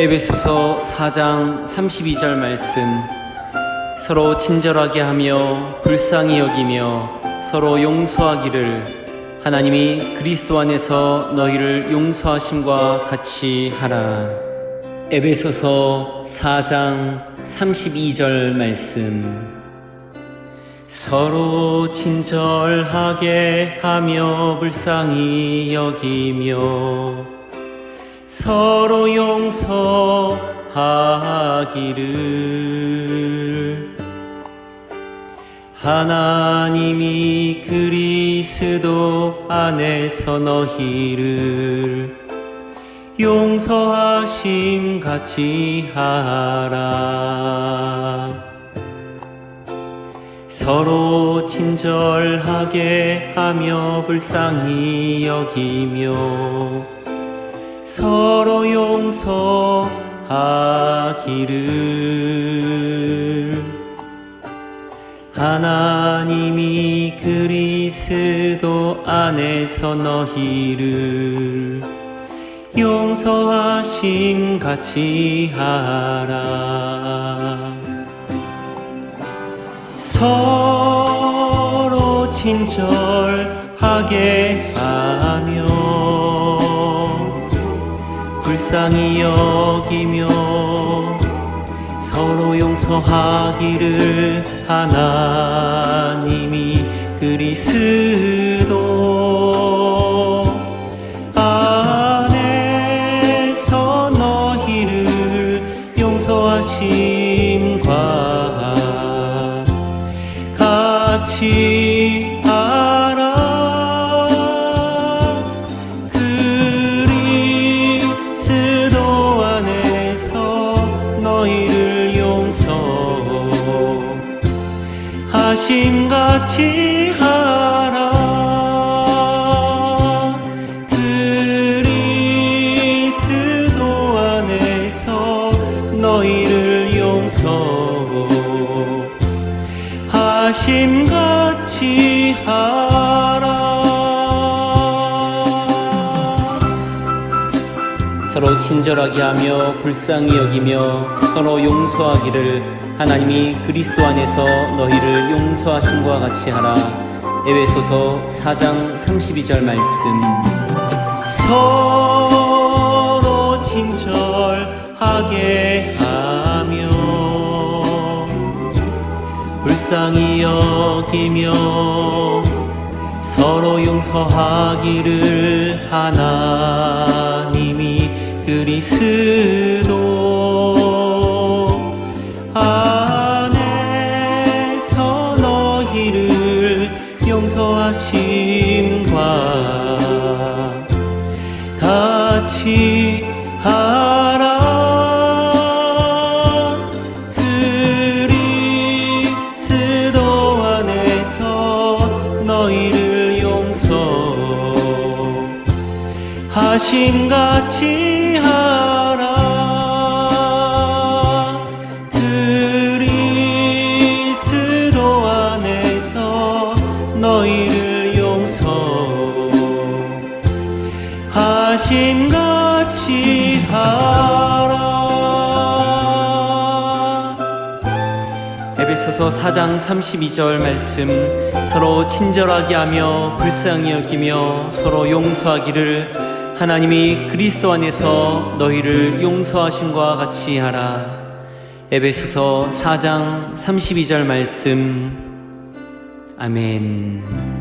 에베소서 4장 32절 말씀. 서로 친절하게 하며 불쌍히 여기며 서로 용서하기를 하나님이 그리스도 안에서 너희를 용서하심과 같이 하라. 에베소서 4장 32절 말씀. 서로 친절하게 하며 불쌍히 여기며 서로 용서하기를. 하나님이 그리스도 안에서 너희를 용서하심 같이 하라. 서로 친절하게 하며 불쌍히 여기며 서로 용서하기를. 하나님이 그리스도 안에서 너희를 용서하심 같이 하라. 서로 친절하게 하며 불쌍히 여기며 서로 용서하기를 하나님이 그리스도. 안에서 너희를 용서하심과 같이 용서하심 같이 하라 그리스도 안에서 너희를 용서 하심 같이 하라 서로 친절하게 하며 불쌍히 여기며 서로 용서하기를 하나님이 그리스도 안에서 너희를 용서하심과 같이 하라. 에베소서 4장 32절 말씀. 서로 친절하게 하며 불쌍히 여기며 서로 용서하기를 하나님이 그리스도 하심 같이 하라. 그리스도 안에서 너희를 용서 하심 같이 하라. 에베소서 4장 32절 말씀. 서로 친절하게 하며 불쌍히 여기며 서로 용서하기를 하나님이 그리스도 안에서 너희를 용서하심과 같이 하라. 에베소서 4장 32절 말씀. 아멘